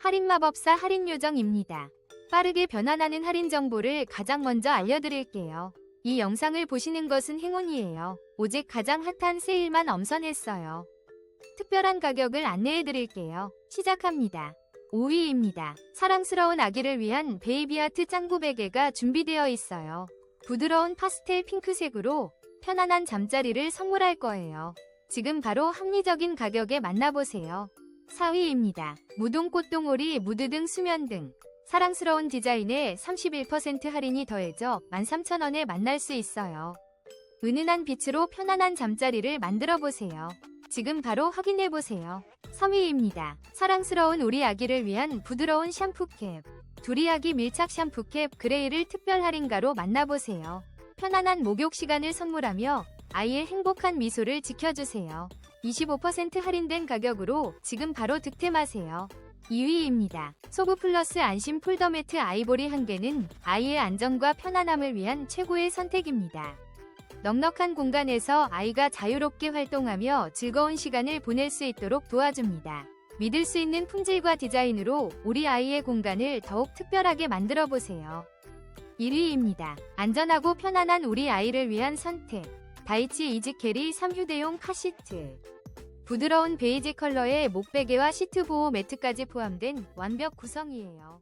할인마법사 할인요정입니다. 빠르게 변환하는 할인 정보를 가장 먼저 알려드릴게요. 이 영상을 보시는 것은 행운이에요. 오직 가장 핫한 세일만 엄선했어요. 특별한 가격을 안내해드릴게요. 시작합니다. 5위입니다. 사랑스러운 아기를 위한 베이비아트 짱구 베개가 준비되어 있어요. 부드러운 파스텔 핑크색으로 편안한 잠자리를 선물할 거예요. 지금 바로 합리적인 가격에 만나보세요. 4위입니다. 무동 꽃동오리 무드 등 수면 등 사랑스러운 디자인에 31% 할인이 더해져 13,000원에 만날 수 있어요. 은은한 빛으로 편안한 잠자리를 만들어 보세요. 지금 바로 확인해 보세요. 3위입니다. 사랑스러운 우리 아기를 위한 부드러운 샴푸캡. 두리아기 밀착 샴푸캡 그레이를 특별 할인가로 만나보세요. 편안한 목욕 시간을 선물하며 아이의 행복한 미소를 지켜주세요. 25% 할인된 가격으로 지금 바로 득템하세요. 2위입니다. 소구 플러스 안심 폴더 매트 아이보리 한 개는 아이의 안정과 편안함을 위한 최고의 선택입니다. 넉넉한 공간에서 아이가 자유롭게 활동하며 즐거운 시간을 보낼 수 있도록 도와줍니다. 믿을 수 있는 품질과 디자인으로 우리 아이의 공간을 더욱 특별하게 만들어 보세요. 1위입니다. 안전하고 편안한 우리 아이를 위한 선택. 다이치 이지캐리 3휴대용 카시트. 부드러운 베이지 컬러의 목베개와 시트 보호 매트까지 포함된 완벽 구성이에요.